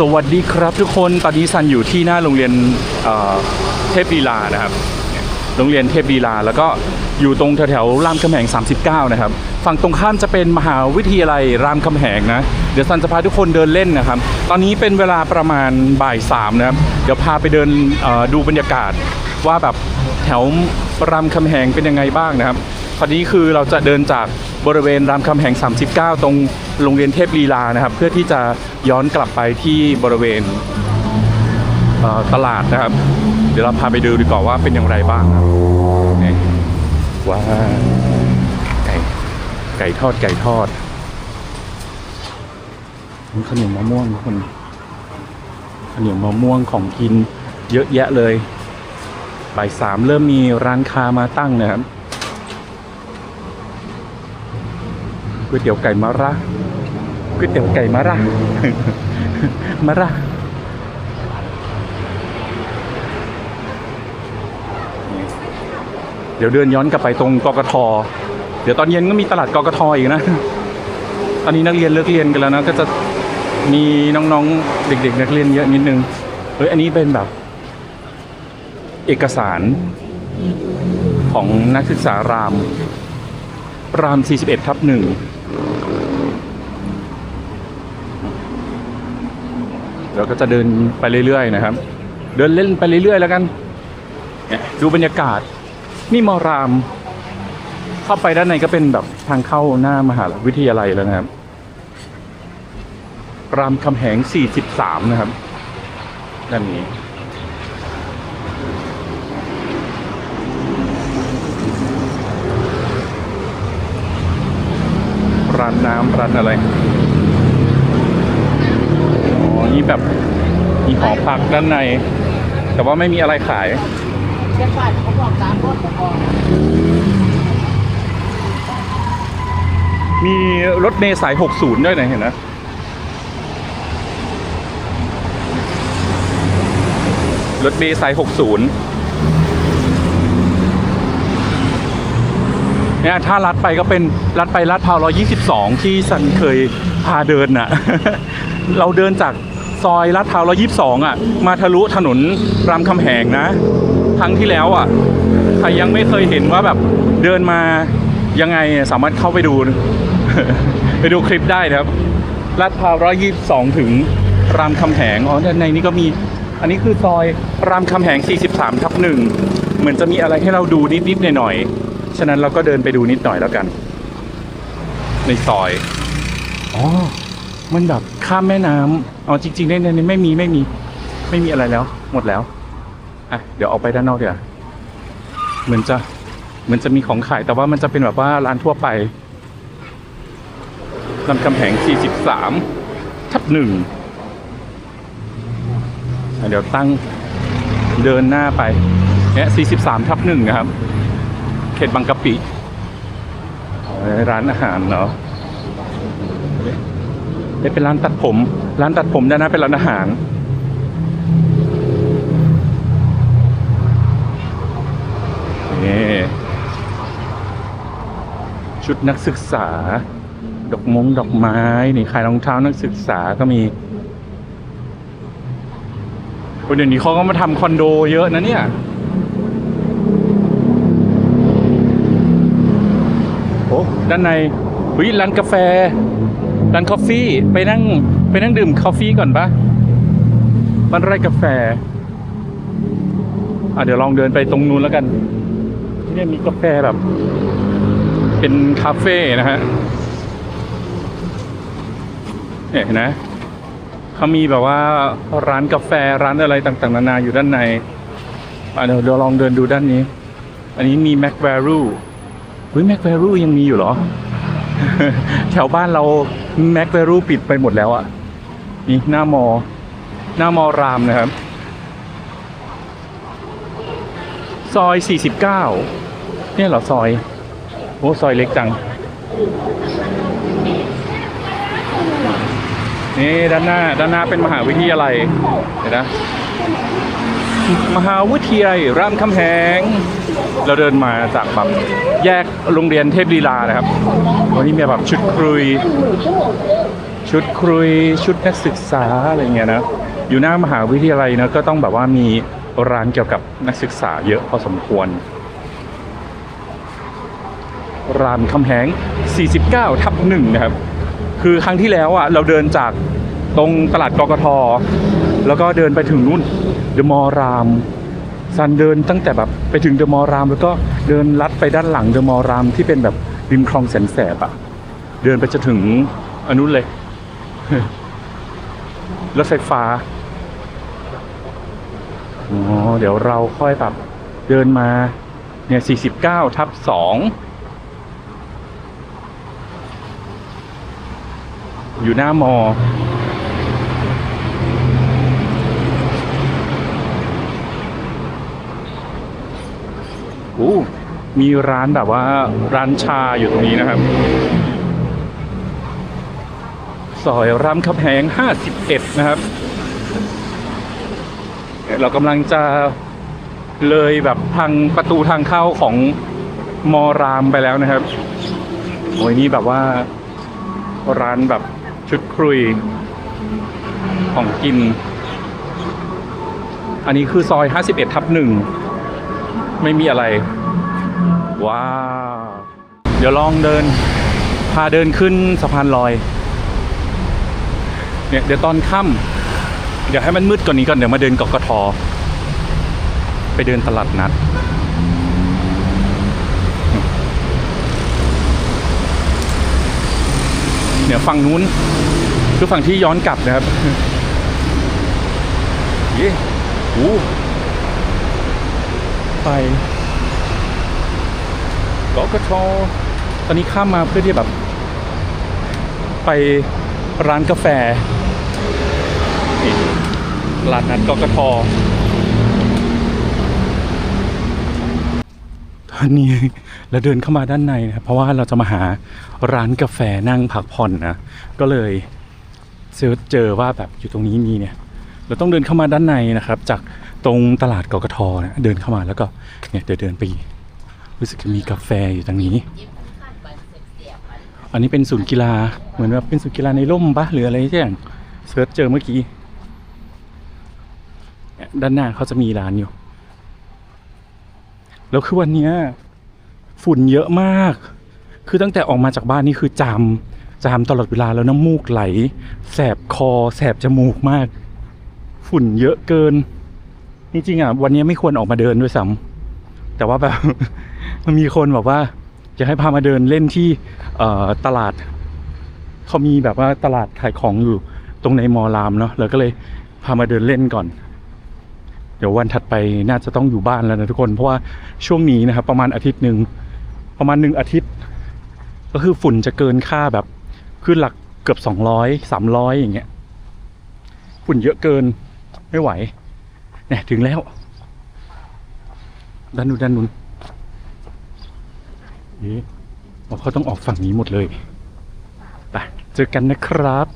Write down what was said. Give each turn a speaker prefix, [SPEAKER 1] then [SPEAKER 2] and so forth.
[SPEAKER 1] สวัสดีครับทุกคน ตอนนี้ซันอยู่ที่หน้าโรงเรียนเเทพลีลานะครับ โรงเรียนเทพลีลา แล้วก็อยู่ตรงแถวๆรามคำแหง 39 นะครับ ฝั่งตรงข้ามจะเป็นมหาวิทยาลัยรามคำแหงนะ เดี๋ยวซันจะพาทุกคนเดินเล่นนะครับ ตอนนี้เป็นเวลาประมาณบ่ายสามนะครับ เดี๋ยวพาไปเดินดูบรรยากาศว่าแบบแถวรามคำแหงเป็นยังไงบ้างนะครับ คราวนี้คือเราจะเดินจากบริเวณรามคำแหง 39 ตรงโรงเรียนเทพลีลานะครับ เพื่อที่จะ ย้อนกลับไปที่บริเวณเตลาดนะครับ เดี๋ยวเราพาไปดูดีกว่าว่าเป็นอย่างไรบ้างครับว้าวไก่ไก่ทอดไก่ทอดขนมมะม่วงทุกคนขนมมะม่วงของกินเยอะแยะเลยบ่ายสามเริ่มมีร้านค้ามาตั้งนะครับก๋วยเตี๋ยวไก่มะระ ก๋วยเตี๋ยวไก่มะระมะระเดี๋ยวเดินย้อนกลับไปตรงกกท เดี๋ยวตอนเย็นก็มีตลาดกกทอีกนะ ตอนนี้นักเรียนเลิกเรียนกันแล้วนะ ก็จะมีน้องๆ เด็ก ๆ นักเรียนเยอะนิดนึง เฮ้ย อันนี้เป็นแบบ เอกสารของนักศึกษาราม ราม 41 ทับหนึ่ง เราก็จะเดินไปเรื่อยๆนะครับ เดินเล่นไปเรื่อยๆแล้วกันดูบรรยากาศ นี่มอราม เข้าไปด้านในก็เป็นแบบทางเข้าหน้ามหาวิทยาลัยแล้วนะครับ รามคำแหง 43 นะครับด้านนี้ร้านน้ำร้านอะไร นี่แบบมีหอพักด้านใน แต่ว่าไม่มีอะไรขาย
[SPEAKER 2] เจ้าฝ่ายเขาบอกตามรถผมบอก
[SPEAKER 1] มีรถเมล์สาย 60 ด้วยนะเห็นนะรถเมล์สาย 60เนี่ยถ้าลัดไปก็เป็นลัดไปลัดพาว122 ที่สันเคยพาเดินน่ะ เราเดินจาก ซอยลาดพร้าว122อะ มาทะลุถนนรามคำแหงนะ ครั้งที่แล้วอะ ใครยังไม่เคยเห็นว่าแบบเดินมายังไงสามารถเข้าไปดู ไปดูคลิปได้นะครับลาดพร้าว122ถึงรามคำแหงอ๋อด้านในนี้ก็มี อันนี้คือซอยรามคำแหง 43ทับหนึ่งเหมือนจะมีอะไรให้เราดูนิดๆหน่อยๆฉะนั้นเราก็เดินไปดูนิดหน่อยแล้วกัน ในซอยอ๋อ มันแบบข้ามแม่น้ำอ๋อจริงๆในนี้ไม่มีไม่มี ไม่มีอะไรแล้ว หมดแล้วอะเดี๋ยวออกไปด้านนอกเดี๋ยวเหมือนจะเหมือนจะมีของขายแต่ว่ามันจะเป็นแบบว่าร้านทั่วไปลำคำแหง 43 ทับหนึ่งเดี๋ยวตั้งเดินหน้าไปเนี่ย43 ทับหนึ่งนะครับ เขตบางกะปิร้านอาหารเนาะ นี่เป็นร้านตัดผม ร้านตัดผมด้านหน้าเป็นร้านอาหาร นี่ชุดนักศึกษา ดอกมงดอกไม้ นี่ขายรองเท้านักศึกษาก็มีโอ้ยเดี๋ยวนี้เขาก็มาทำคอนโดเยอะนะเนี่ยโอ้ด้านในเฮ้ยร้านกาแฟ ร้านคอฟฟี่ไปนั่งไปนั่งดื่มคอฟฟี่ก่อนปะบ้านไร่กาแฟอะเดี๋ยวลองเดินไปตรงนู้นแล้วกัน ที่นี่มีกาแฟแบบ เป็นคาเฟ่นะฮะเนี่ยเห็นนะเขามีแบบว่าร้านกาแฟร้านอะไรต่างๆ นานาอยู่ด้านในอะเดี๋ยวเดี๋ยวลองเดินดูด้านนี้ อันนี้มีแม็กแวรูเฮ้ยแม็กแวรูยังมีอยู่เหรอ แถวบ้านเรา แม็กแวรูปิดไปหมดแล้วอะนี่หน้ามอ หน้ามอรามนะครับ ซอย 49 เนี่ยเหรอซอย โอ้ซอยเล็กจัง นี่ด้านหน้า ด้านหน้าเป็นมหาวิทยาลัย เห็นนะ มหาวิทยาลัยรามคำแหง เราเดินมาจากแบบแยกโรงเรียนเทพลีลานะครับ วันนี้มีแบบชุดครุย ชุดครุยชุดนักศึกษาอะไรเงี้ยนะ อยู่หน้ามหาวิทยาลัยนะก็ต้องแบบว่ามีร้านเกี่ยวกับนักศึกษาเยอะพอสมควร รามคำแหง 49 ทับหนึ่งนะครับ คือครั้งที่แล้วอะเราเดินจากตรงตลาดกกทแล้วก็เดินไปถึงนู่น เดอะมอลล์รามซันเดินตั้งแต่แบบไปถึงเดอะมอลล์ราม แล้วก็เดินลัดไปด้านหลังเดอะมอลล์รามที่เป็นแบบริมคลองแสนแสบอะเดินไปจะถึงอนุเลยรถไฟฟ้าอ๋อเดี๋ยวเราค่อยแบบเดินมาเนี่ย49ทับ2อยู่หน้ามอ อู้มีร้านแบบว่าร้านชาอยู่ตรงนี้นะครับ ซอยรามคำแหง 51 นะครับ เรากำลังจะเลยแบบทางประตูทางเข้าของมอรามไปแล้วนะครับโอ้ยนี่แบบว่าร้านแบบชุดครุยของกิน อันนี้คือซอย 51 ทับหนึ่ง ไม่มีอะไร ว้าว เดี๋ยวลองเดิน พาเดินขึ้นสะพานลอย เนี่ยเดี๋ยวตอนค่ำเดี๋ยวให้มันมืดกว่านนี้ก่อน เดี๋ยวมาเดินกกทไปเดินตลาดนัด เนี่ยฝั่งนู้นคือฝั่งที่ย้อนกลับนะครับเย้โอ้ ไปกกทตอนนี้ข้ามมาเพื่อที่แบบ ไปร้านกาแฟนี่ร้านนัดกกทตอนนี้เราเดินเข้ามาด้านในนะครับเพราะว่าเราจะมาหาร้านกาแฟนั่งพักผ่อนนะ ก็เลยเซิร์ชเจอว่าแบบอยู่ตรงนี้มีเนี่ย เราต้องเดินเข้ามาด้านในนะครับ จาก ตรงตลาดกกทนะเดินเข้ามาแล้วก็เนี่ยเดี๋ยวเดินไป รู้สึกจะมีกาแฟอยู่ตรงนี้ อันนี้เป็นศูนย์กีฬาเหมือนแบบเป็นศูนย์กีฬาในร่มปะหรืออะไรที่อย่างเซิร์ชเจอเมื่อกี้ด้านหน้าเขาจะมีร้านอยู่ แล้วคือวันนี้ฝุ่นเยอะมาก คือตั้งแต่ออกมาจากบ้านนี่คือจามจามตลอดเวลาแล้วน้ำมูกไหล แสบคอ แสบจมูกมาก ฝุ่นเยอะเกิน จริงๆอะวันนี้ไม่ควรออกมาเดินด้วยซ้ำแต่ว่าแบบมันมีคนบอกว่าอยากให้พามาเดินเล่นที่เออตลาดเขามีแบบว่าตลาดขายของอยู่ตรงในมอรามเนาะเราก็เลยพามาเดินเล่นก่อน เดี๋ยววันถัดไปน่าจะต้องอยู่บ้านแล้วนะทุกคนเพราะว่าช่วงนี้นะครับประมาณอาทิตย์หนึ่งประมาณหนึ่งอาทิตย์ ก็คือฝุ่นจะเกินค่าแบบขึ้นหลักเกือบสองร้อยสามร้อยอย่างเงี้ยฝุ่นเยอะเกินไม่ไหว เนี่ยถึงแล้วด้านนู้นด้านนู้นเอ๊ะเพราะเขาต้องออกฝั่งนี้หมดเลยไปเจอกันนะครับ